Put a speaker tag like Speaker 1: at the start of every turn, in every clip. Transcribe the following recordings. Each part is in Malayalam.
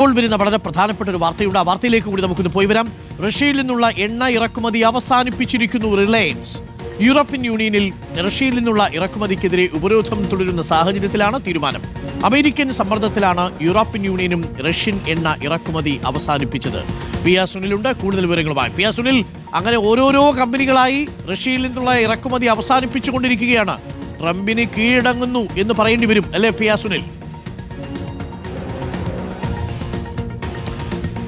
Speaker 1: ഇപ്പോൾ വരുന്ന വളരെ പ്രധാനപ്പെട്ട ഒരു വാർത്തയുണ്ട്. ആ വാർത്തയിലേക്ക് കൂടി നമുക്കൊന്ന് പോയി വരാം. റഷ്യയിൽ നിന്നുള്ള എണ്ണ ഇറക്കുമതി അവസാനിപ്പിച്ചിരിക്കുന്നു റിലയൻസ്. യൂറോപ്യൻ യൂണിയനിൽ റഷ്യയിൽ നിന്നുള്ള ഇറക്കുമതിക്കെതിരെ ഉപരോധം തുടരുന്ന സാഹചര്യത്തിലാണ് തീരുമാനം. അമേരിക്കൻ സമ്മർദ്ദത്തിലാണ് യൂറോപ്യൻ യൂണിയനും റഷ്യൻ എണ്ണ ഇറക്കുമതി അവസാനിപ്പിച്ചത്. പി ആർ സുനിലുണ്ട്. കൂടുതൽ വിവരങ്ങളുമായി പി ആർ സുനിൽ അങ്ങനെ ഓരോരോ കമ്പനികളായി റഷ്യയിൽ നിന്നുള്ള ഇറക്കുമതി അവസാനിപ്പിച്ചുകൊണ്ടിരിക്കുകയാണ്. ട്രംപിന് കീഴടങ്ങുന്നു എന്ന് പറയേണ്ടി വരും അല്ലേ പി ആർ സുനിൽ?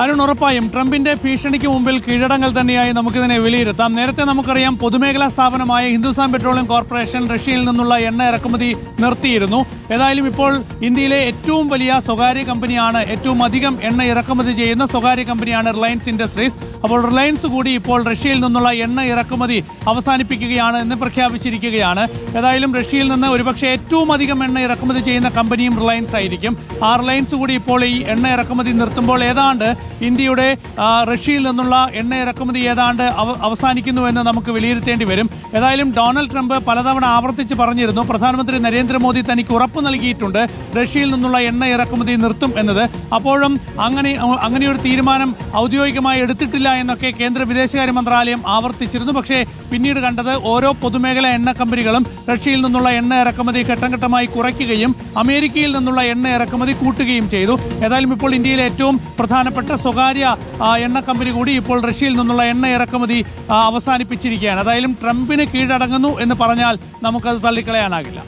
Speaker 2: അരുൺ ഉറപ്പായും ട്രംപിന്റെ ഭീഷണിക്ക് മുമ്പിൽ കീഴടങ്ങൽ തന്നെയായി നമുക്കിതിനെ വിലയിരുത്താം. നേരത്തെ നമുക്കറിയാം പൊതുമേഖലാ സ്ഥാപനമായ ഹിന്ദുസ്ഥാൻ പെട്രോളിയം കോർപ്പറേഷൻ റഷ്യയിൽ നിന്നുള്ള എണ്ണ ഇറക്കുമതി നിർത്തിയിരുന്നു. ഏതായാലും ഇപ്പോൾ ഇന്ത്യയിലെ ഏറ്റവും വലിയ സ്വകാര്യ കമ്പനിയാണ് ഏറ്റവും അധികം എണ്ണ ഇറക്കുമതി ചെയ്യുന്ന സ്വകാര്യ കമ്പനിയാണ് റിലയൻസ് ഇൻഡസ്ട്രീസ്. അപ്പോൾ റിലയൻസ് കൂടി ഇപ്പോൾ റഷ്യയിൽ നിന്നുള്ള എണ്ണ ഇറക്കുമതി അവസാനിപ്പിക്കുകയാണ് എന്ന് പ്രഖ്യാപിച്ചിരിക്കുകയാണ്. ഏതായാലും റഷ്യയിൽ നിന്ന് ഒരുപക്ഷെ ഏറ്റവും അധികം എണ്ണ ഇറക്കുമതി ചെയ്യുന്ന കമ്പനിയും റിലയൻസ് ആയിരിക്കും. ആ റിലയൻസ് കൂടി ഇപ്പോൾ ഈ എണ്ണ ഇറക്കുമതി നിർത്തുമ്പോൾ ഏതാണ്ട് ഇന്ത്യയുടെ റഷ്യയിൽ നിന്നുള്ള എണ്ണ ഇറക്കുമതി ഏതാണ്ട് അവ- അവസാനിക്കുന്നു എന്ന് നമുക്ക് വിലയിരുത്തേണ്ടി വരും. ഏതായാലും ഡൊണാൾഡ് ട്രംപ് പലതവണ ആവർത്തിച്ച് പറഞ്ഞിരുന്നു പ്രധാനമന്ത്രി നരേന്ദ്രമോദി തനിക്ക് ഉറപ്പ് നൽകിയിട്ടുണ്ട് റഷ്യയിൽ നിന്നുള്ള എണ്ണ ഇറക്കുമതി നിർത്തും എന്നത്. അപ്പോഴും അങ്ങനെ അങ്ങനെയൊരു തീരുമാനം ഔദ്യോഗികമായി എടുത്തിട്ടില്ല എന്നൊക്കെ കേന്ദ്ര വിദേശകാര്യ മന്ത്രാലയം ആവർത്തിച്ചിരുന്നു. പക്ഷേ പിന്നീട് കണ്ടത് ഓരോ പൊതുമേഖലാ എണ്ണ കമ്പനികളും റഷ്യയിൽ നിന്നുള്ള എണ്ണ ഇറക്കുമതി ഘട്ടം ഘട്ടമായി കുറയ്ക്കുകയും അമേരിക്കയിൽ നിന്നുള്ള എണ്ണ ഇറക്കുമതി കൂട്ടുകയും ചെയ്തു. ഏതായാലും ഇപ്പോൾ ഇന്ത്യയിലെ ഏറ്റവും പ്രധാനപ്പെട്ട സ്വകാര്യ എണ്ണ കമ്പനി കൂടി ഇപ്പോൾ റഷ്യയിൽ നിന്നുള്ള എണ്ണ ഇറക്കുമതി അവസാനിപ്പിച്ചിരിക്കുകയാണ്. അതായാലും ട്രംപിന് കീഴടങ്ങുന്നു എന്ന് പറഞ്ഞാൽ നമുക്കത് തള്ളിക്കളയാനാകില്ല.